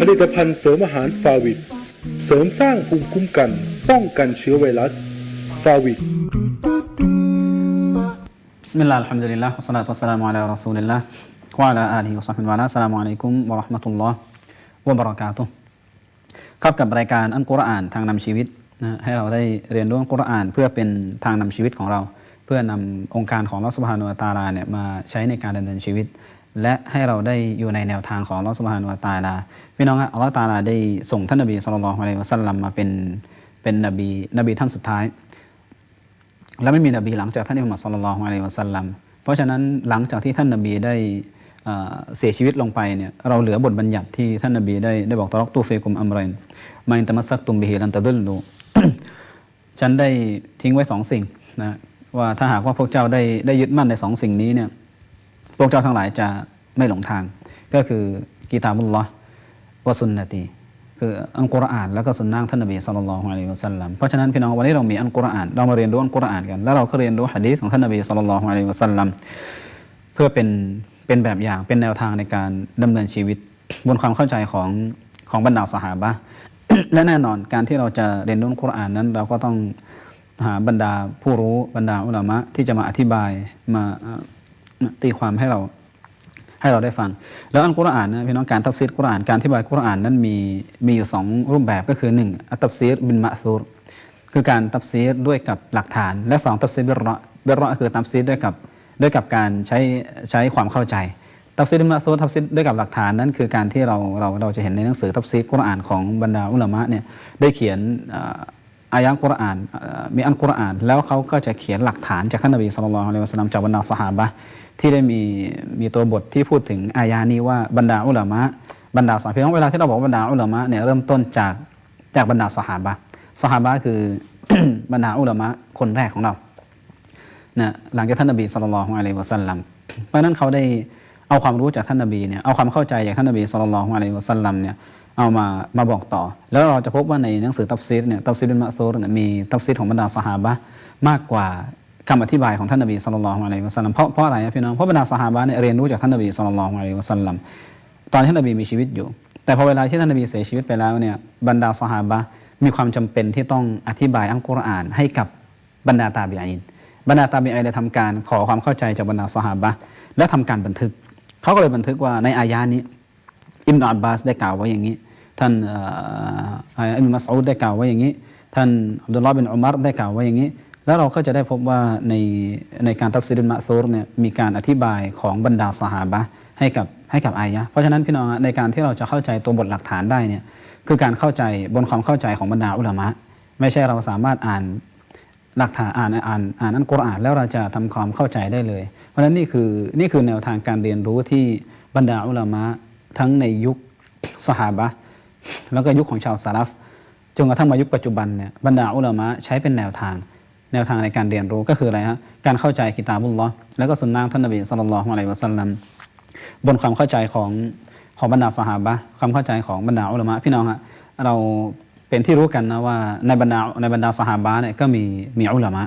ผลิตภัณฑ์เสริมอาหารฟาวิดเสริมสร้างภูมิคุ้มกัน ป้องกันเชื้อไวรัสฟาวิด بسم الله الحمد لله والصلاة والسلام على رسول الله وعلى آله وصحبه وعلى السلام عليكم ورحمة الله وبركاته ครับกับรายการอันกุรอานทางนำชีวิตนะให้เราได้เรียนรู้อันกุรอาน เพื่อเป็นทางนำชีวิตของเรา เพื่อนำองค์การของลอสบฮานุวตาลาเนี่ยมาใช้ในการดำเนินชีวิต และให้เราได้อยู่ในแนวทางของลอสบฮานุวตาลาพี่น้องครับอัลลอฮฺตาลาได้ส่งท่านนบีสุลต่านละฮ์อะลัยวะสัลลัมมาเป็นเป็นนบีนบีท่านสุดท้าย และไม่มีนบีหลังจากท่านอิมุฮัมมัดสุลลัลลอฮุอะลัยวะสัลลัมเพราะฉะนั้นหลังจากที่ท่านนบีได้เสียชีวิตลงไปเนี่ยเราเหลือบทบัญญัติที่ท่านนบีได้ได้บอกตอรักตูเฟกุมอัมรันมาอินตมัสซักตุมบิฮิลันตะดุลลูฉันได้ทิ้งไว้สองสิ่งนะว่าถ้าหากว่าพวกเจ้าได้ได้ยึดมั่นในสองสิ่งนี้เนี่ย พวกเจ้าทั้งหลายจะไม่หลงทาง ก็คือกีตาบุลลอฮ์วะซุนนตีคืออัลกุรอานแล้วก็สุนนะท่านนบีสุลต่านละฮ์อะลัยฮิวะสัลลัมเพราะฉะนั้นพี่น้องวันนี้เรามีอัลกุรอานเรามาเรียนรู้อัลกุรอานกัน แล้วเราก็เรียนรู้หะดีษของท่านนบีสุลต่านละฮ์อะลัยฮิวะสัลลัมเพื่อเป็นเป็นแบบอย่างเป็นแนวทางในการดำเนินชีวิตบนความเข้าใจของของบรรดาสหาบะและแน่นอนการที่เราจะเรียนรู้อัลกุรอานนั้น เราก็ต้องหาบรรดาผู้รู้บรรดาอุลามะที่จะมาอธิบายมา ตีความให้เราให้เราได้ฟัง แล้วอันกุรอานนะพี่น้องการทัฟซีรกุรอานการอธิบายกุรอานนั้นมีมีอยู่สองรูปแบบก็คือหนึ่งอัตตัฟซีรบินมะซูรคือการตัฟซีรด้วยกับหลักฐาน และสองตัฟซีรบิรราะห์บิรราะคือตัฟซีรด้วยกับด้วยกับการใช้ใช้ความเข้าใจ ตัฟซีรบินมะซูรตัฟซีรด้วยกับหลักฐานนั้นคือการที่เราเราเราจะเห็นในหนังสือตัฟซีรกุรอานของบรรดาอุลามะเนี่ยได้เขียน อายะห์กุรอานมีอันกุรอาน แล้วเขาก็จะเขียนหลักฐานจากท่านนบีสุลต่านละฮ์อะลัยฮิวะสัลลัมจากบรรดาสหาบะที่ได้มีมีตัวบทที่พูดถึงอายานี้ว่าบรรดาอุลามะบรรดาสหาบะเวลาที่เราบอกบรรดาอุลามะเนี่ยเริ่มต้นจากจากบรรดาสหาบะสหาบะคือบรรดาอุลามะคนแรกของเรานะหลังจากท่านนบีสุลต่านละฮ์อะลัยฮิวะสัลลัมเพราะนั้นเขาได้เอาความรู้จากท่านนบีเนี่ยเอาความเข้าใจจากท่านนบีสุลต่านละฮ์อะลัยฮิวะสัลลัมเนี่ย เอามามาบอกต่อ แล้วเราจะพบว่าในหนังสือตัฟซีรเนี่ยตัฟซีรบินมะซูรเนี่ยมีตัฟซีรของบรรดาสหาบะมากกว่าคำอธิบายของท่านนบีสุลต่านละฮ์อะลัยวะสัลลัมเพราะเพราะอะไรพี่น้องเพราะบรรดาสหาบะเนี่ยเรียนรู้จากท่านนบีสุลต่านละฮ์อะลัยวะสัลลัมตอนที่ท่านนบีมีชีวิตอยู่ แต่พอเวลาที่ท่านนบีเสียชีวิตไปแล้วเนี่ยบรรดาสหาบะมีความจำเป็นที่ต้องอธิบายอัลกุรอาน ให้กับบรรดาตาบีอินบรรดาตาบีอินได้ทำการขอความเข้าใจจากบรรดาสหาบะและทำการบันทึกเขาก็เลยบันทึกว่าในอายานี้อิมนอับบาสได้กล่าวไว้อย่างนี้ ท่านเอ่ออิมนุมัสอูดได้กล่าวไว้อย่างนี้ ท่านอับดุลลอฮ์บินอุมัรได้กล่าวไว้อย่างนี้ แล้วเราก็จะได้พบว่าในในการทัฟซีรุลมะซูรเนี่ยมีการอธิบายของบรรดาสหาบะให้กับให้กับอายะเพราะฉะนั้นพี่น้องในการที่เราจะเข้าใจตัวบทหลักฐานได้เนี่ยคือการเข้าใจบนความเข้าใจของบรรดาอุลามะ ไม่ใช่เราสามารถอ่านหลักฐานอ่านอ่านอ่านอันกุรอานแล้วเราจะทำความเข้าใจได้เลย เพราะฉะนั้นนี่คือนี่คือแนวทางการเรียนรู้ที่บรรดาอุลามะทั้งในยุคสหาบะ แล้วก็ยุคของชาวซาลฟจนกระทั่งมายุคปัจจุบันเนี่ยบรรดาอุลามะใช้เป็นแนวทาง แนวทางในการเรียนรู้ก็คืออะไรฮะการเข้าใจกิตาบุลลอแล้วก็สุนนะท่านนบีสุลต่านละฮ์อะลัยวะสัลลัมบนความเข้าใจของของบรรดาสหาบะความเข้าใจของบรรดาอุลามะพี่น้องฮะเราเป็นที่รู้กันนะว่าในบรรดาในบรรดาสหาบะเนี่ยก็มีมีอุลามะ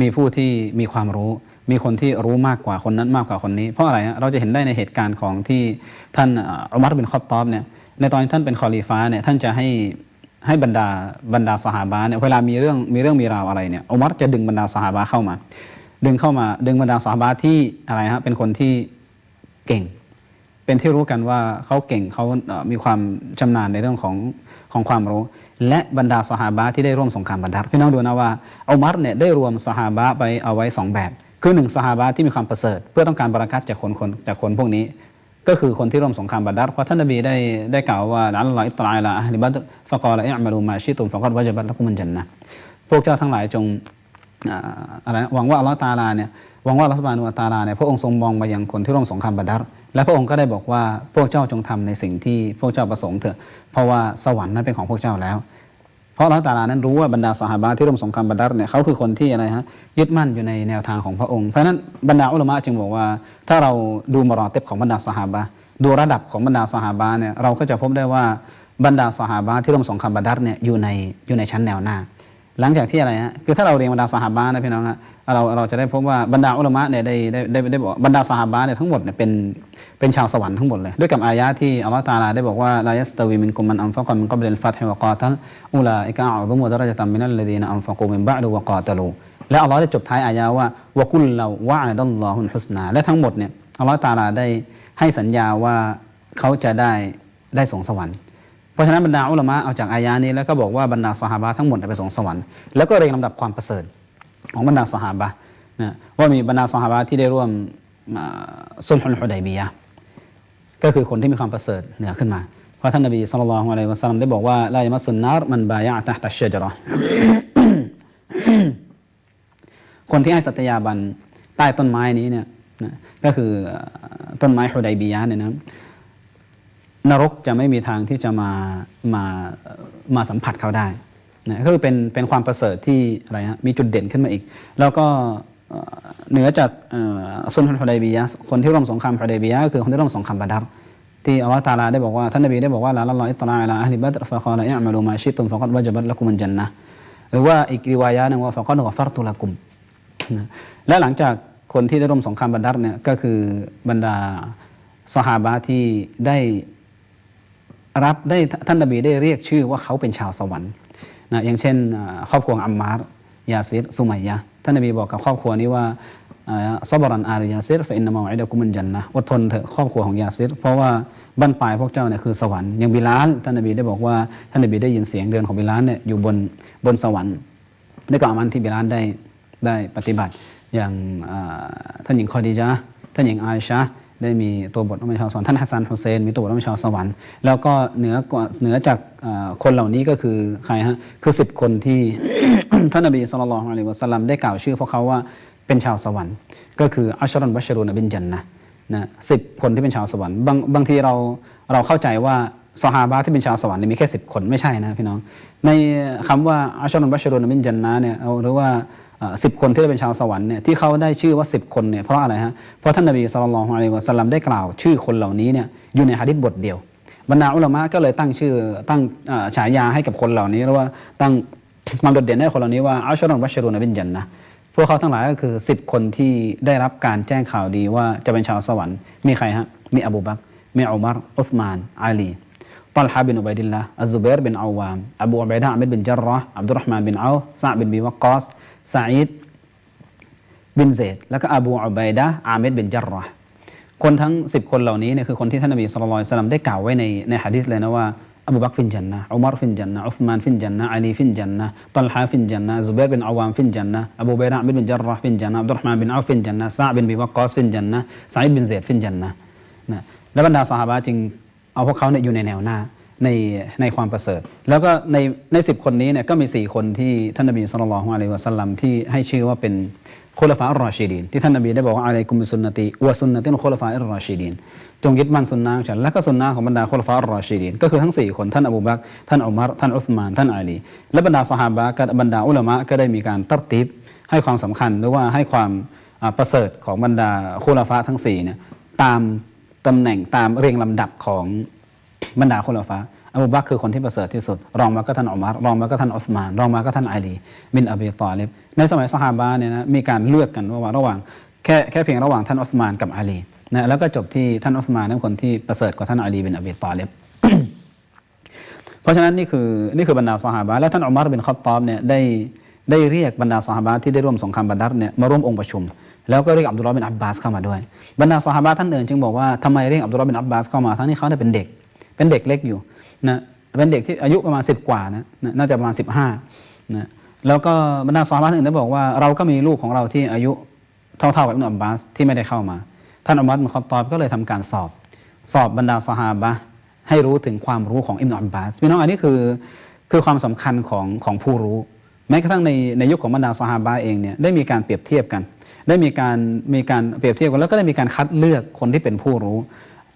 มีผู้ที่มีความรู้มีคนที่รู้มากกว่าคนนั้นมากกว่าคนนี้ เพราะอะไรฮะเราจะเห็นได้ในเหตุการณ์ของที่ท่านอ่าอุมัรบินคอตตอบเนี่ย ในตอนที่ท่านเป็นคอลีฟ้าเนี่ยท่านจะให้ให้บรรดาบรรดาสหาบะเนี่ยเวลามีเรื่องมีเรื่องมีราวอะไรเนี่ยอุมัรจะดึงบรรดาสหาบะเข้ามา ดึงเข้ามา ดึงบรรดาสหาบะที่อะไรฮะเป็นคนที่เก่ง เป็นที่รู้กันว่าเขาเก่งเขามีความชำนาญในเรื่องของของความรู้ และบรรดาสหาบะที่ได้ร่วมสงครามบันดัรพี่น้องดูนะว่าอุมัรเนี่ยได้รวมสหาบะไปเอาไว้สองแบบ คือหนึ่งสหาบะที่มีความประเสริฐ เพื่อต้องการบรารักัตจากคนคนจากคนพวกนี้ ก็คือคนที่ร่วมสงครามบันดัรเพราะท่านนบีได้ได้กล่าวว่าอัลลอฮฺอิตตาลาอัลบัดรฟะกอละอิอ์มาลูมาชิตุมฟะกัดวะจบัตละกุมันจันนะพวกเจ้าทั้งหลายจงอะไรหวังว่าอัลลอฮฺตาลาเนี่ยหวังว่าอัลลอฮฺบานุวะตาลาเนี่ยพระองค์ทรงมองมายังคนที่ร่วมสงครามบัดดัรและพระองค์ก็ได้บอกว่าพวกเจ้าจงทำในสิ่งที่พวกเจ้าประสงค์เถอะเพราะว่าสวรรค์นั้นเป็นของพวกเจ้าแล้ว ราะอัลตาลานั้นรู้ว่าบรรดาสหาบาที่ร่วมสงครามบัดดัรเนี่ยเขาคือคนที่อะไรฮะยึดมั่นอยู่ในแนวทางของพระองค์ เพราะนั้นบรรดาอุลมะจึงบอกว่า ถ้าเราดูมารอเต็บของบรรดาสหาบาดูระดับของบรรดาสหาบาเนี่ยเราก็จะพบได้ว่าบรรดาสหาบาที่ร่วมสงครามบัดดัรเนี่ยอยู่ในอยู่ในชั้นแนวหน้า หลังจากที่อะไรฮะคือถ้าเราเรียนบรรดาสหาบะนะพี่น้องฮะเราเราจะได้พบว่าบรรดาอุลามะเนี่ยได้ได้ได้ได้บอกบรรดาสหาบะเนี่ยทั้งหมดเนี่ยเป็นเป็นชาวสวรรค์ทั้งหมดเลยด้วยกับอายะที่อัลลอฮฺตาลาได้บอกว่าลายัสตวีมินกุมมันอัมฟักมินกับลิลฟัตฮิวะกาตัลอุลาอิกะอัลมุดะรจตัมมินัลลดีนอัมฟักูมินบะดุวะกาตัลูและอัลลอฮฺได้จบท้ายอายะว่าวะกุลลาวะอะดัลลอฮุลฮุสนาและทั้งหมดเนี่ยอัลลอฮฺตาลาได้ให้สัญญาว่าเขาจะได้ได้ส่งสวรรค์ เพราะฉะนั้นบรรดาอุลามะเอาจากอายานี้แล้วก็บอกว่าบรรดาสหาบะทั้งหมดไปส่งสวรรค์แล้วก็เรียงลำดับความประเสริฐของบรรดาสหาบะนะว่ามีบรรดาสหาบะที่ได้ร่วมอ่าซุลฮุลฮุดัยบียะก็คือคนที่มีความประเสริฐเหนือขึ้นมา เพราะท่านนบีสุลต่านละฮ์อะลัยวะสัลลัมได้บอกว่าลายมัสุนนารมันบายะตะตัชเชจราะห์คนที่ให้สัตยาบันใต้ต้นไม้นี้เนี่ยก็คือต้นไม้ฮุดัยบียะเนี่ยนะ นรกจะไม่มีทางที่จะมามามาสัมผัสเขาได้นะก็คือเป็นเป็นความประเสริฐที่อะไรฮะมีจุดเด่นขึ้นมาอีก แล้วก็เหนือจากซุนฮุดัยบียะคนที่ร่วมสงครามฮุดัยบียะก็คือคนที่ร่วมสงครามบาดัรที่อัลลอฮฺตาลาได้บอกว่าท่านนบีได้บอกว่าลาลัลลอฮฺอิตลาอะลอะฮลิบัดรฟะกอลอิอ์มะลูมาชิตุมฟะกัดวะจบัตละกุมุลจันนะหรือว่าอีกริวายะนึงว่าฟะกัดกอฟัรตุละกุมและหลังจากคนที่ได้ร่วมสงครามบัดดัรเนี่ยก็คือบรรดาสหาบะที่ได้ รับได้ท่านนบีได้เรียกชื่อว่าเขาเป็นชาวสวรรค์นะอย่างเช่นครอบครัวอัมมาร์ยาซิรสุมัยยะท่านนบีบอกกับครอบครัวนี้ว่าซอบรันอาริยาซิรฟะอินนามะอิดะกุมันจันนะอดทนเถอะครอบครัวของยาซิรเพราะว่าบ้านปลายพวกเจ้าเนี่ยคือสวรรค์อย่างบิลาลท่านนบีได้บอกว่าท่านนบีได้ยินเสียงเดินของบิลาลเนี่ยอยู่บนบนสวรรค์ได้กล่าวมันที่บิลาลได้ได้ปฏิบัติอย่างท่านหญิงคอดีจ้าท่านหญิงอาอิชะห์ ได้มีตัวบทว่าเป็นชาวสวรรค์ท่านฮัสซันฮุเซนมีตัวบทว่าเป็นชาวสวรรค์แล้วก็เหนือกว่าเหนือจากคนเหล่านี้ก็คือใครฮะคือสิบคนที่ท่านนบีสุลต่านอะลิวะสัลลัมได้กล่าวชื่อพวกเขาว่าเป็นชาวสวรรค์ ก็คืออัชรันบัชรุนบินจันนะนะสิบคนที่เป็นชาวสวรรค์บางบางทีเราเราเข้าใจว่าสหาบะที่เป็นชาวสวรรค์เนี่ยมีแค่สิบคนไม่ใช่นะพี่น้อง ในคำว่าอัชรันบัชรุนบินจันนะเนี่ยเอาหรือว่า สิบคนที่ได้เป็นชาวสวรรค์เนี่ยที่เขาได้ชื่อว่า 10 คนเนี่ยเพราะอะไรฮะเพราะท่านนบีสุลต่านของอะลัวะสลัมได้กล่าวชื่อคนเหล่านี้เนี่ยอยู่ในฮะดิษบทเดียว บรรดาอุลามะก็เลยตั้งชื่อตั้งฉายาให้กับคนเหล่านี้หรือว่าตั้งความโดดเด่นให้คนเหล่านี้ว่าอัลชรอนวัชรุนบินจันนะพวกเขาทั้งหลายก็คือ 10 คนที่ได้รับการแจ้งข่าวดีว่าจะเป็นชาวสวรรค์มีใครฮะมีอบูบักมีอุมารอุสมานอาลีตัลฮะบินอุบัยดิลละอัซูเบรบินอาวามอบูอับัยดะอัมบินจัรรออับดุลรห์มานบินอาซาบินบีวักอส ซาอิดบินเซดแล้วก็อบูอุบัยดะอาเมดบินจัรรอห์คนทั้ง 10 คนเหล่านี้เนี่ยคือคนที่ท่านนบีสุลต่านสลัมได้กล่าวไว้ในในฮะดิษเลยนะว่าอบูบักฟินจันนะอุมารฟินจันนะอุสมานฟินจันนะอาลีฟินจันนะตัลฮะฟินจันนะซุบัยรบินอาวามฟินจันนะอบูอุบัยดะห์อาเมดบินจัรรอห์ฟินจันนะอับดุลรห์มานบินอาฟฟินจันนะซะบินบิวักกอสฟินจันนะซาอิดบินเซดฟินจันนะนะและบรรดาสหายจึงเอาพวกเขาเนี่ยอยู่ในแนวหน้า ในในความประเสริฐ แล้วก็ในในสิบคนนี้เนี่ยก็มีสี่คนที่ท่านนบีสุลต่านอะลัยวะสัลลัมที่ให้ชื่อว่าเป็นคุลฟาอัลรอชีดีนที่ท่านนบีได้บอกว่าอะลัยกุมบิสุนนติวะสุนนตินคุลฟาอัลรอชีดีนจงยึดมั่นสุนนะของฉันและก็สุนนะของบรรดาคุลฟาอัลรอชีดีนก็คือทั้งสี่คนท่านอบูบักท่านอุมัรท่านอุสมาน ท่านอาลีและบรรดาสหายกับบรรดาอุลามะก็ได้มีการตัดติบให้ความสำคัญหรือว่าให้ความประเสริฐของบรรดาคุลฟาทั้งสี่เนี่ยตามตำแหน่งตามเรียงลำดับของ บรรดาคุละฟ้าอบูบักคือคนที่ประเสริฐที่สุด รองมาก็ท่านอุมัรรองมาก็ท่านอุสมาน รองมาก็ท่านอาลีบินอบีตอลิบในสมัยสหาบะเนี่ยนะมีการเลือกกันว่าระหว่างแค่แค่เพียงระหว่างท่านอุสมานกับอาลีนะแล้วก็จบที่ท่านอุสมานนั้นคนที่ประเสริฐกว่าท่านอาลีบินอบีตอลิบเพราะฉะนั้นนี่คือนี่คือบรรดาสหาบะและท่านอุมัรบินขับตอบเนี่ยได้ได้เรียกบรรดาสหาบะที่ได้ร่วมสงครามบัดดัรเนี่ยมาร่วมองค์ประชุมแล้วก็เรียกอับดุลลอฮ์บินอับบาสเข้ามาด้วยบรรดาสหาบะท่านอื่นจึงบอกว่าทำไมเรียกอับดุลลอฮ์บินอับบาสเข้ามาทั้งที่เขาเนี่ยเป็นเด็ก เป็นเด็กเล็กอยู่นะเป็นเด็กที่อายุประมาณ 10 กว่านะน่าจะประมาณ 15นะแล้วก็บรรดาสหาบะท่านอื่นได้บอกว่าเราก็มีลูกของเราที่อายุเท่าๆกับอิบนุอับบาสที่ไม่ได้เข้ามา ท่านอุมัรบินขับตอบก็เลยทำการสอบ สอบบรรดาสหาบะให้รู้ถึงความรู้ของอิบนุอับบาสพี่น้องอันนี้คือคือความสำคัญของของผู้รู้ แม้กระทั่งในในยุคของบรรดาสหาบะเองเนี่ยได้มีการเปรียบเทียบกัน ได้มีการมีการเปรียบเทียบกันแล้วก็ได้มีการคัดเลือกคนที่เป็นผู้รู้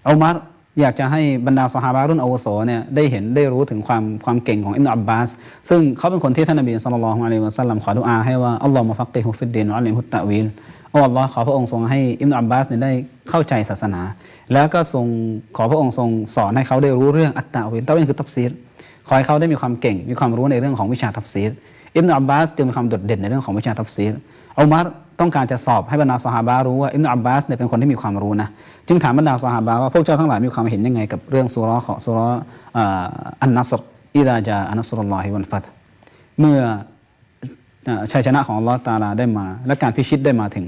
อุมัร อยากจะให้บรรดาสหาบะรุ่นอาวุโสเนี่ยได้เห็นได้รู้ถึงความความเก่งของอิบนุอับบาส ซึ่งเขาเป็นคนที่ท่านนบีสุลต่านละฮ์อะลัยวะสัลลัมขอดุอาให้ว่าอัลลอฮฺมุฟักกิฮุฟิดดีนอัลลิมฮุตตะวีลอัลลอฮ์ขอพระองค์ทรงให้อิบนุอับบาสเนี่ยได้เข้าใจศาสนา แล้วก็ทรงขอพระองค์ทรงสอนให้เขาได้รู้เรื่องอัตตะวินตะวินคือตัฟซีรขอให้เขาได้มีความเก่งมีความรู้ในเรื่องของวิชาตัฟซีรอิบนาอับบาสจึงมีความโดดเด่นในเรื่องของวิชาตัฟซีรอุมัร ต้องการจะสอบให้บรรดาสหาบะรู้ว่าอิบนาอับบาสเนี่ยเป็นคนที่มีความรู้นะจึงถามบรรดาสหาบะว่าพวกเจ้าทั้งหลายมีความเห็นยังไงกับเรื่องสุราะของสุราะอันนัสรอิดาจาอันนัสรุลลอฮิวันฟัตเมื่อชัยชนะของลอตาอาลาได้มา และการพิชิตได้มาถึง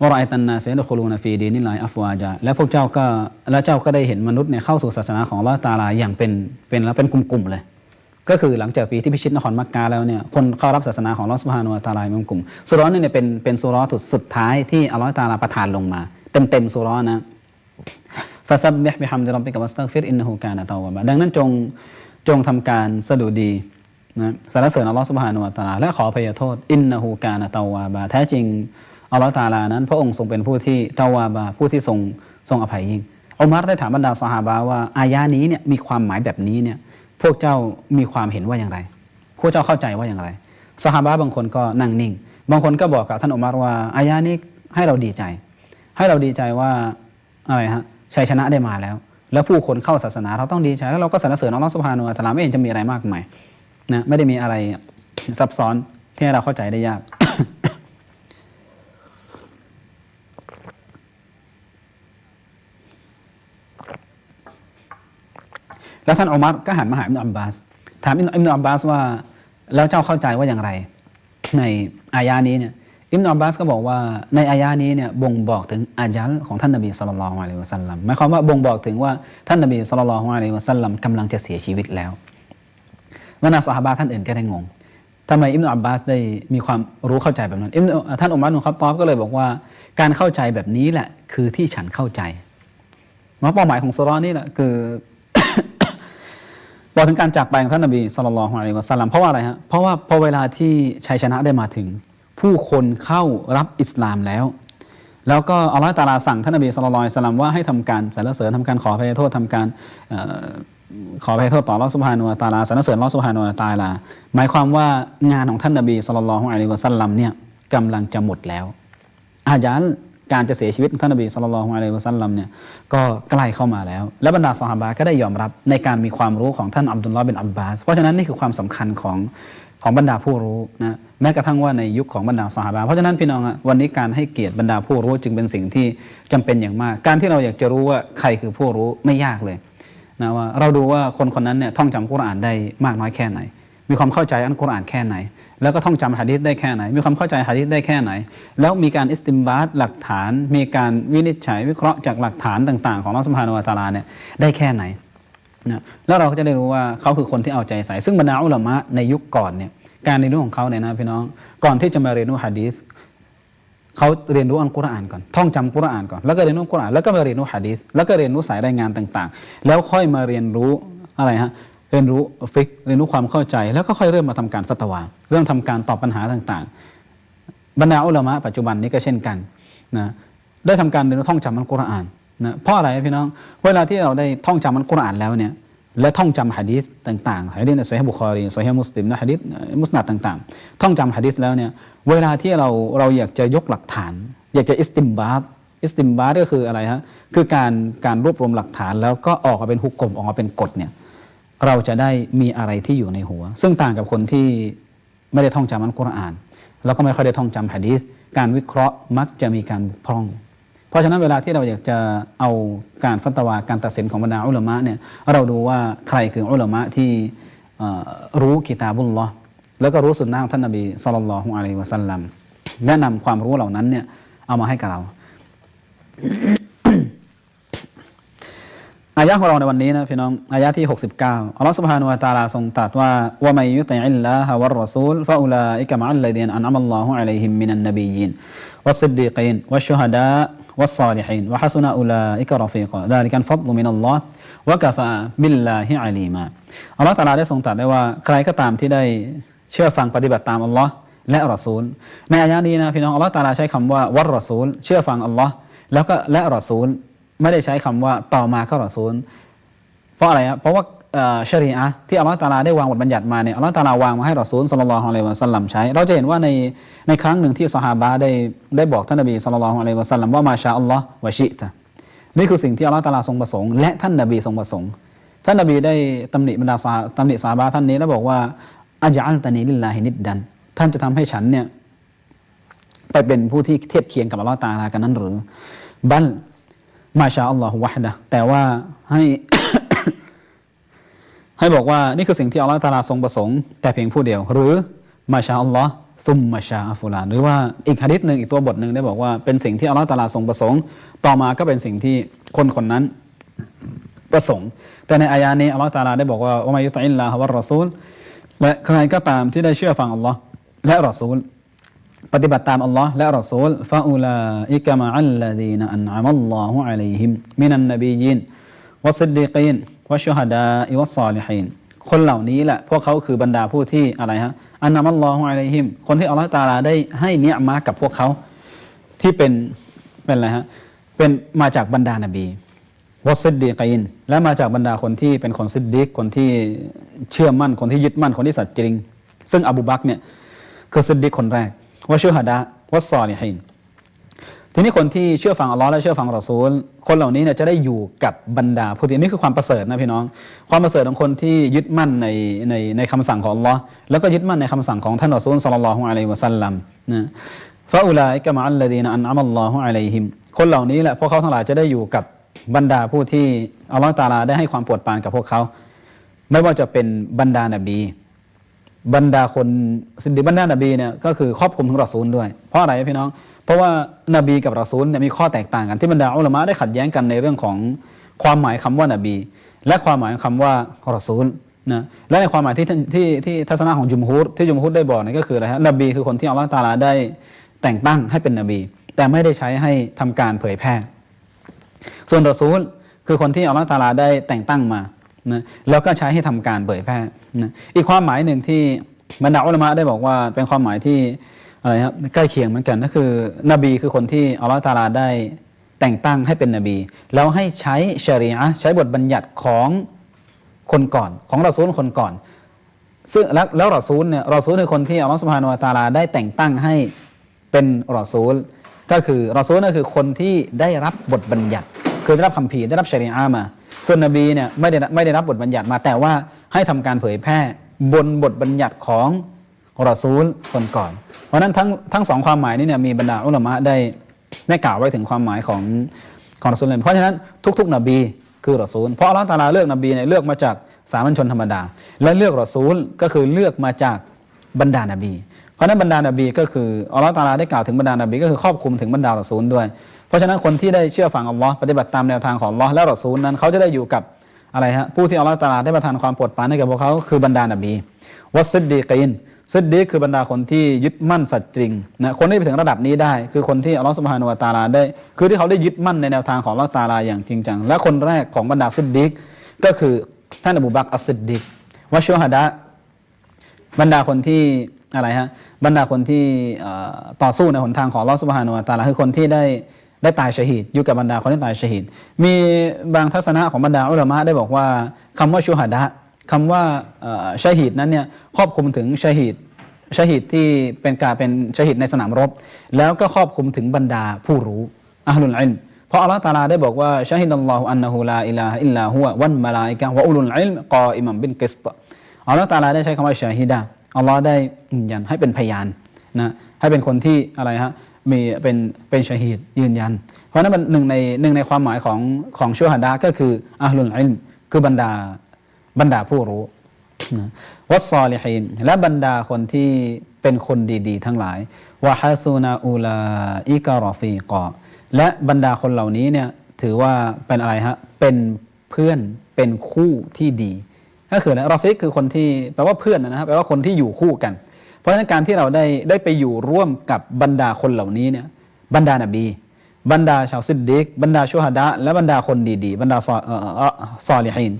วรายตันนาเซนโคลูนาฟีดีนิลายอัฟวาจาและพวกเจ้าก็และเจ้าก็ได้เห็นมนุษย์เนี่ยเข้าสู่ศาสนาของลอตาอาลาอย่างเป็นเป็นแล้วเป็นกลุ่มๆเลย ก็คือหลังจากปีที่พิชิตนครมักกะแล้วเนี่ยคนเข้ารับศาสนาของลอสุบฮานุตาลาเป็นกลุ่มสุราะห์นี่เนี่ยเป็นเป็นสุราะห์สุดท้ายที่อัลลอฮ์ตาลาประทานลงมา เต็มเต็มสุราะห์นะฟาซับบิฮบิฮัมดิรับบิกะวัสตักฟิรอินนะฮูกานะตาวะบะดังนั้นจงจงทำการสะดุดีนะสรรเสริญอัลลอฮ์สุบฮานุวะตาลาและขออภัยโทษอินนะฮูกานะตาวะบะแท้จริงอัลลอฮฺตาลานั้น พระองค์ทรงเป็นผู้ที่ตาวาบาผู้ที่ทรงทรงอภัยยิ่งอุมัรได้ถามบรรดาสหาบะว่าอายานี้เนี่ยมีความหมายแบบนี้เนี่ย พวกเจ้ามีความเห็นว่าอย่างไร พวกเจ้าเข้าใจว่าอย่างไรสหาบะบางคนก็นั่งนิ่ง บางคนก็บอกกับท่านอุมัรว่าอายานี้ให้เราดีใจ ให้เราดีใจว่าอะไรฮะชัยชนะได้มาแล้ว แล้วผู้คนเข้าศาสนาเราต้องดีใจแล้วเราก็สรรเสริญอัลลอฮฺสุบฮานุวะตะอาลาไม่เห็นจะมีอะไรมากมายนะไม่ได้มีอะไรซับซ้อนที่ให้เราเข้าใจได้ยาก แล้วท่านอุมัรก็หันมาหาอิบนุอับบาส ถามอิบนุอับบาสว่าแล้วเจ้าเข้าใจว่าอย่างไร ในอายานี้เนี่ยอิบนุอับบาสก็บอกว่าในอายานี้เนี่ยบ่งบอกถึงอาจัลของท่านนบีสุลต่านละฮ์อะลัยฮิวะสัลลัมหมายความว่าบ่งบอกถึงว่าท่านนบีสุลต่านละฮ์อะลัยฮิวะสัลลัมกำลังจะเสียชีวิตแล้วบรรดาสหาบะท่านอื่นก็ได้งงทำไมอิบนุอับบาสได้มีความรู้เข้าใจแบบนั้นอิบนุท่านอุมัรนุคัตตอบก็เลยบอกว่า การเข้าใจแบบนี้แหละคือที่ฉันเข้าใจว่าเป้าหมายของสุรานี่แหละคือ บอกถึงการจากไปของท่านนบีสุลต่านละฮ์อะลัยฮิวะสัลลัมเพราะว่าอะไรฮะเพราะว่าพอเวลาที่ชัยชนะได้มาถึง ผู้คนเข้ารับอิสลามแล้ว แล้วก็อัลลอฮฺตาลาสั่งท่านนบีสุลต่านละฮ์สัลลัมว่าให้ทำการสรรเสริญทำการขออภัยโทษทำการขออภัยโทษต่ออัลลอสุบฮานุวตาลาสรรเสริญอัลลอสุบฮานุวตาลา หมายความว่างานของท่านนบีสุลต่านละฮ์อะลัยฮิวะสัลลัมเนี่ยกำลังจะหมดแล้วอาจารย์ การจะเสียชีวิตของท่านนบีสุลต่านละฮ์อะลัยวะสัลลัมเนี่ยก็ใกล้เข้ามาแล้ว และบรรดาสหาบะก็ได้ยอมรับในการมีความรู้ของท่านอับดุลลอฮ์บินอับบาส เพราะฉะนั้นนี่คือความสำคัญของของบรรดาผู้รู้นะแม้กระทั่งว่าในยุคของบรรดาสหาบะเพราะฉะนั้นพี่น้องวันนี้การให้เกียรติบรรดาผู้รู้จึงเป็นสิ่งที่จำเป็นอย่างมาก การที่เราอยากจะรู้ว่าใครคือผู้รู้ไม่ยากเลยนะว่าเราดูว่าคนคนนั้นเนี่ยท่องจำกุรอานได้มากน้อยแค่ไหน มีความเข้าใจอันกุรอานแค่ไหน แล้วก็ท่องจำหะดีษได้แค่ไหน มีความเข้าใจหะดีษได้แค่ไหน แล้วมีการอิสติมบาตหลักฐาน มีการวินิจฉัยวิเคราะห์จากหลักฐานต่าง ๆ ของอัลลอฮฺสุบฮานุวตาลาเนี่ยได้แค่ไหนนะแล้วเราก็จะได้รู้ว่าเขาคือคนที่เอาใจใส่ ซึ่งบรรดาอุลามะในยุคก่อนเนี่ยการเรียนรู้ของเขาเนี่ยนะพี่น้องก่อนที่จะมาเรียนรู้หะดีษเขาเรียนรู้อัลกุรอานก่อน ท่องจำกุรอานก่อน แล้วก็เรียนรู้กุรอาน แล้วก็มาเรียนรู้หะดีษแล้วก็เรียนรู้สายรายงานต่าง ๆ แล้วค่อยมาเรียนรู้อะไรฮะ เรียนรู้ฟิกเรียนรู้ความเข้าใจ แล้วก็ค่อยเริ่มมาทำการฟัตวา เริ่มทำการตอบปัญหาต่างๆ บรรดาอุลามะปัจจุบันนี้ก็เช่นกันนะได้ทำการเรียนรู้ท่องจำอัลกุรอานนะเพราะอะไรพี่น้อง เวลาที่เราได้ท่องจำอัลกุรอานแล้วเนี่ยและท่องจำหะดีษต่างๆหะดีษในโซฮีฮ์บุคอรีโซฮีฮ์มุสลิมนะหะดีษมุสนัดต่างๆ ท่องจำหะดีษแล้วเนี่ยเวลาที่เราเราอยากจะยกหลักฐาน อยากจะอิสติมบาตอิสติมบาตก็คืออะไรฮะคือการการรวบรวมหลักฐานแล้วก็ออกมาเป็นฮุกกลมออกมาเป็นกฎเนี่ย เราจะได้มีอะไรที่อยู่ในหัว ซึ่งต่างกับคนที่ไม่ได้ท่องจำอัลกุรอาน แล้วก็ไม่ค่อยได้ท่องจำหะดีษการวิเคราะห์มักจะมีการบกพร่อง เพราะฉะนั้นเวลาที่เราอยากจะเอาการฟัตวาการตัดสินของบรรดาอุลามะเนี่ยเราดูว่าใครคืออุลามะที่รู้กิตาบุลลอฮ์แล้วก็รู้สุนนะของท่านนบีสุลต่านละฮ์อะลัยวะสัลลัมแนะนำความรู้เหล่านั้นเนี่ยเอามาให้กับเรา อายะของเราในวันนี้นะพี่น้องอายะที่ 69อัลลอฮฺสุบฮานุวะตาลาทรงตรัสว่าว่าไม่ยุติอิลลาฮะวะรอซูลฟะอุลาอิกะมะอัลลัยดีนอันอัมัลลอฮุอะลัยฮิมมินันนบียินวัสซิดดีกีนวัชชุฮดาวัสซาลิฮินวะฮัสนะอุลาอิกะรอฟีกะดาลิกันฟัดลุมินัลลอฮ์วะกะฟะบิลลาฮิอาลีมาอัลลอฮฺตาลาได้ทรงตรัสได้ว่าใครก็ตามที่ได้เชื่อฟังปฏิบัติตามอัลลอฮ์และรอซูล ในอายะนี้นะพี่น้องอัลลอฮฺตาลาใช้คำว่าวัรรอซูล เชื่อฟังอัลลอฮ์แล้วก็และรอซูล ไม่ได้ใช้คำว่าต่อมาเข้ารอซูล เพราะอะไรครับเพราะว่าชรีอะที่อัลลอฮฺตาลาได้วางบทบัญญัติมาเนี่ยอัลลอฮฺตาลาวางมาให้รอซูลสัลลัลลอฮุอะลัยฮิวะสัลลัมใช้ เราจะเห็นว่าในในครั้งหนึ่งที่ซอฮาบะได้ได้บอกท่านนบีสัลลัลลอฮุอะลัยฮิวะสัลลัมว่ามาชาอัลลอฮ์วะชิตะนี่คือสิ่งที่อัลลอฮฺตาลาทรงประสงค์และท่านนบีทรงประสงค์ ท่านนบีได้ตำหนิบรรดาซอฮาตำหนิซอฮาบะท่านนี้แล้วบอกว่าอาจอัลตานีลิลลาฮินิดดัน ท่านจะทำให้ฉันเนี่ยไปเป็นผู้ที่เทียบเคียงกับอัลลอฮ์ตาลากันนั้นหรือบัล มาชาอัลลอฮฺวะฮ์ดะแต่ว่าให้ ให้บอกว่านี่คือสิ่งที่อัลลอฮฺตาลาทรงประสงค์ แต่เพียงผู้เดียว หรือมาชาอัลลอฮ์ซุมมาชาอัฟุลานหรือว่าอีกฮะดิษหนึ่งอีกตัวบทหนึ่งได้บอกว่าเป็นสิ่งที่อัลลอฮฺตาลาทรงประสงค์ ต่อมาก็เป็นสิ่งที่คนคนนั้นประสงค์ แต่ในอายานี้อัลลอฮฺตาลาได้บอกว่าว่ามายุตอิลลาฮฺวะรอซูลและใครก็ตามที่ได้เชื่อฟังอัลลอฮ์และรอซูล ปฏิบัติตามอัลลอฮ์และรอซูลฟาอูลาอิกะมะอัลลดีนอันอามัลลอฮุอะลัยฮิมมินันนบียินวัสซิดดีกีนวัชชุฮดาอิวัสซาลิฮีนคนเหล่านี้แหละพวกเขาคือบรรดาผู้ที่อะไรฮะอันอามัลลอฮุอะลัยฮิมคนที่อัลลอฮ์ตาลาได้ให้เนียมากับพวกเขาที่เป็นเป็นอะไรฮะเป็นมาจากบรรดานบีวัสซิดดีกีนและมาจากบรรดาคนที่เป็นคนซิดดีกคนที่เชื่อมั่นคนที่ยึดมั่นคนที่สัตย์จริง ซึ่งอบูบักเนี่ยคือซิดดีกคนแรก วะชูฮดะวัสซอลิฮินทีนี้คนที่เชื่อฟังอัลลอฮ์และเชื่อฟังรอซูล คนเหล่านี้เนี่ยจะได้อยู่กับบรรดาผู้ที่นี่คือความประเสริฐนะพี่น้อง ความประเสริฐของคนที่ยึดมั่นในในในคำสั่งของอัลลอฮ์แล้วก็ยึดมั่นในคำสั่งของท่านรอซูลสัลลัลลอฮุอะลัยฮิวะสัลลัมนะฟาอุลาอิกะมะอัลลดีนอันอามัลลอฮุอะลัยฮิมคนเหล่านี้แหละพวกเขาทั้งหลายจะได้อยู่กับบรรดาผู้ที่อัลลอฮ์ตาลาได้ให้ความโปรดปรานกับพวกเขา ไม่ว่าจะเป็นบรรดานบี บรรดาคนสินดิบรรดานบีเนี่ยก็คือครอบคลุมถึงรอซูลด้วย เพราะอะไรพี่น้อง เพราะว่านบีกับรอซูลเนี่ยมีข้อแตกต่างกันที่บรรดาอุลามะได้ขัดแย้งกันในเรื่องของความหมายคำว่านบี และความหมายคำว่ารอซูลนะและในความหมายที่ที่ที่ทัศนะของจุมฮุรที่จุมฮุรได้บอกเนี่ยก็คืออะไรฮะนบีคือคนที่อัลลอฮฺตาลาได้แต่งตั้งให้เป็นนบี แต่ไม่ได้ใช้ให้ทำการเผยแพร่ ส่วนรอซูลคือคนที่อัลลอฮฺตาลาได้แต่งตั้งมา นะแล้วก็ใช้ให้ทำการเผยแพร่นะอีกความหมายหนึ่งที่บรรดาอุลมะได้บอกว่าเป็นความหมายที่อะไรครับใกล้เคียงเหมือนกันก็คือนบีคือคนที่อัลลอฮฺตาลาได้แต่งตั้งให้เป็นนบี แล้วให้ใช้ชริอะห์ใช้บทบัญญัติของคนก่อน ของรอซูลคนก่อน ซึ่งแล้วแล้วรอซูลเนี่ยรอซูลคือคนที่อัลลอฮฺสุบฮานุวะตาลาได้แต่งตั้งให้เป็นรอซูล ก็คือรอซูลก็คือคนที่ได้รับบทบัญญัติ คือได้รับคำพีได้รับชริอะห์มา ส่วนนบีเนี่ยไม่ได้ไม่ได้รับบทบัญญัติมาแต่ว่าให้ทำการเผยแพร่บนบทบัญญัติของรอซูลคนก่อน เพราะนั้นทั้งทั้งสองความหมายนี้เนี่ยมีบรรดาอุลามะได้ได้กล่าวไว้ถึงความหมายของของรอซูลเลยเพราะฉะนั้นทุก ๆ นบีคือรอซูลเพราะอัลลอฮฺตาลาเลือกนบีเนี่ยเลือกมาจากสามัญชนธรรมดา และเลือกรอซูลก็คือเลือกมาจากบรรดานบี เพราะนั้นบรรดานบีก็คืออัลลอฮฺตาลาได้กล่าวถึงบรรดานบีก็คือครอบคลุมถึงบรรดารอซูลด้วย ราะฉะนั้นคนที่ได้เชื่อฟังอัลลอฮ์ปฏิบัติตามแนวทางของอัลลอฮ์และรอซูลนั้นเขาจะได้อยู่กับอะไรฮะผู้ที่อัลลอฮ์ตาลาได้ประทานความโปรดปรานให้กับพวกเขาคือบรรดานบีวัสซิดดีกีนซิดดีกคือบรรดาคนที่ยึดมั่นสัจจริงนะคนที่ไปถึงระดับนี้ได้ คือคนที่อัลลอฮ์สุบฮานุวะตาลาได้ คือที่เขาได้ยึดมั่นในแนวทางของอัลลอฮ์ตาลาอย่างจริงจัง และคนแรกของบรรดาซิดดีกก็คือท่านอบูบักอัสซิดดีกวะชูฮดะบรรดาคนที่อะไรฮะบรรดาคนที่ต่อสู้ในหนทางของอัลลอฮ์สุบฮานุวะตาลาคือคนที่ได้ ได้ตายชะฮีดอยู่กับบรรดาคนที่ตายชะฮีดมีบางทัศนะของบรรดาอุลามะได้บอกว่าคำว่าชูฮัดะคำว่าชะฮีดนั้นเนี่ยครอบคลุมถึงชะฮีดชะฮีดที่เป็นการเป็นชะฮีดในสนามรบ แล้วก็ครอบคลุมถึงบรรดาผู้รู้อัลลุลอิลมเพราะอัลลอฮ์ตาลาได้บอกว่าชะฮิดัลลอฮุอันนะฮูลาอิลาอิลลาฮุวันมะลาอิกะวะอุลุลอิลมกออิมัมบินกิสตอัลลอฮ์ตาลาได้ใช้คำว่าชาฮิดะอัลลอฮ์ได้ยืนยันให้เป็นพยานนะให้เป็นคนที่อะไรฮะ มีเป็นเป็นชาฮีดยืนยัน เพราะนั้นมันหนึ่งในหนึ่งในความหมายของของชูฮัดะก็คืออัลลุลอิลคือบรรดาบรรดาผู้รู้วัสซอลิฮีนและบรรดาคนที่เป็นคนดีๆ ทั้งหลายวะฮาซูนาอูลาอิกะรอฟีกอและบรรดาคนเหล่านี้เนี่ยถือว่าเป็นอะไรฮะเป็นเพื่อนเป็นคู่ที่ดี ก็คืออะไรรอฟิกคือคนที่แปลว่าเพื่อนนะครับแปลว่าคนที่อยู่คู่กัน เพราะฉะนั้นการที่เราได้ได้ไปอยู่ร่วมกับบรรดาคนเหล่านี้เนี่ยบรรดานบี บรรดาชาวซิดดิกบรรดาชูฮดะและบรรดาคนดีๆ บรรดาซอลิฮีน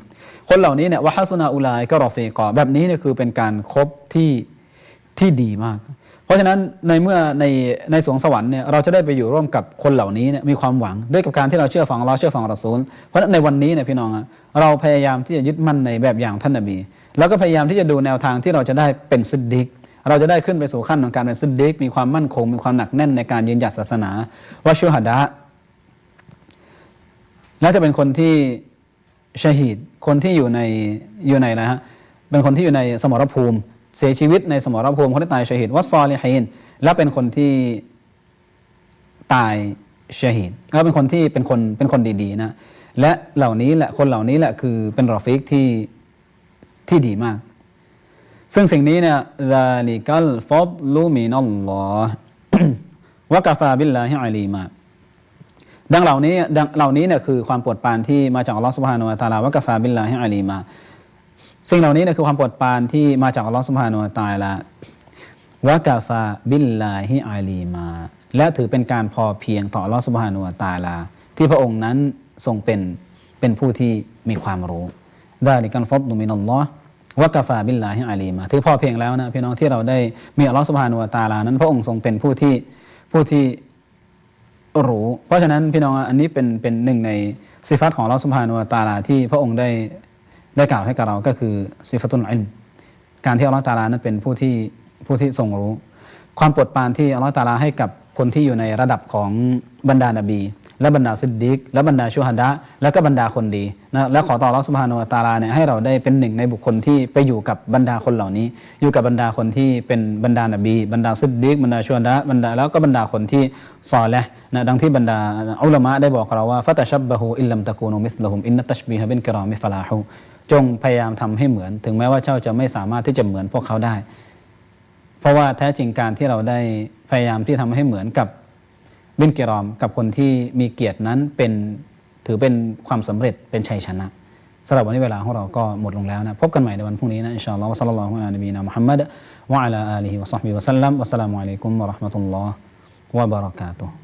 คนเหล่านี้เนี่ยวะฮัสุนาอุลายก็รอเฟกอแบบนี้เนี่ยคือเป็นการครบที่ที่ดีมาก เพราะฉะนั้นในเมื่อในในสวงสวรรค์เนี่ยเราจะได้ไปอยู่ร่วมกับคนเหล่านี้เนี่ยมีความหวังด้วยกับการที่เราเชื่อฟังเราเชื่อฟังรอซูล เพราะฉะนั้นในวันนี้เนี่ยพี่น้องอะเราพยายามที่จะยึดมั่นในแบบอย่างท่านนบี แล้วก็พยายามที่จะดูแนวทางที่เราจะได้เป็นซิดดิก เราจะได้ขึ้นไปสู่ขั้นของการเป็นซิดดิกมีความมั่นคง มีความหนักแน่นในการยืนหยัดศาสนาวาชูฮัดะแล้วจะเป็นคนที่ชาฮีดคนที่อยู่ในอยู่ในนะฮะเป็นคนที่อยู่ในสมรภูมิ เสียชีวิตในสมรภูมิคนที่ตายชาฮิดวัสซอลิฮีนและเป็นคนที่ตายชาฮิดแล้วเป็นคนที่เป็นคนเป็นคนดีๆนะและเหล่านี้แหละคนเหล่านี้แหละคือเป็นรอฟิกที่ที่ดีมาก ซึ่งสิ่งนี้เนี่ยลาลิกัลฟอดลูมินัลลอฮ์วะกาฟาบิลลาฮิอาลีมาดังเหล่านี้ดังเหล่านี้เนี่ยคือความปวดปานที่มาจากอัลลอฮ์สุบฮานุวะตาลาวะกาฟาบิลลาฮิอาลีมาสิ่งเหล่านี้เนี่ยคือความปวดปานที่มาจากอัลลอฮ์สุบฮานุวะตาลาวะกาฟาบิลลาฮิอาลีมา และถือเป็นการพอเพียงต่ออัลลอฮ์สุบฮานุวะตาลา ที่พระองค์นั้นทรงเป็นเป็นผู้ที่มีความรู้ได้ในการฟอดลูมินัลลอ์ วะกาฟาบิลลาฮิอาลีมาถือพ่อเพียงแล้วนะพี่น้องที่เราได้มีอัลลอฮฺสุบฮานุวะตาลานั้น พระองค์ทรงเป็นผู้ที่ผู้ที่รู้เพราะฉะนั้นพี่น้องอันนี้เป็นเป็นหนึ่งในสิฟัตของเราสุภานุวะตาลาที่พระองค์ได้ได้กล่าวให้กับเราก็คือสิฟัตุลอิลมการที่อัลลอฮฺตาลานั้นเป็นผู้ที่ผู้ที่ทรงรู้ ความปรดปานที่อัลลอฮฺตาลาให้กับคนที่อยู่ในระดับของบรรดานาบี และบรรดาซิดดิกและบรรดาชูฮัดะและก็บรรดาคนดีนะและขอต่ออัลลอฮฺสุบฮานุวตาลาเนี่ยให้เราได้เป็นหนึ่งในบุคคลที่ไปอยู่กับบรรดาคนเหล่านี้ อยู่กับบรรดาคนที่เป็นบรรดานาบี บรรดาซิดดิกบรรดาชูฮัดะบรรดาแล้วก็บรรดาคนที่ซอและนะดังที่บรรดาอุลามะได้บอกเราว่าฟะตชับบะฮูอิลลัมตะกูนุมิสลหุมอินนัตชบีฮะบินกรอมิฟลาฮูจงพยายามทำให้เหมือน ถึงแม้ว่าเจ้าจะไม่สามารถที่จะเหมือนพวกเขาได้ เพราะว่าแท้จริงการที่เราได้พยายามที่ทำให้เหมือนกับ บินเกรอมกับคนที่มีเกียรตินั้นเป็นถือเป็นความสำเร็จเป็นชัยชนะสำหรับวันนี้เวลาของเราก็หมดลงแล้วนะพบกันใหม่ในวันพรุ่งนี้นะอินชาอัลลอฮ์วะซัลลัลลอฮุอะลัยฮิวะมุฮัมมัดวะอะลาอาลีฮิวะซอฮบิวะซัลลัมวะสสลามุอะลัยกุมวะเราะห์มะตุลลอฮ์วะบะเราะกาตุฮ์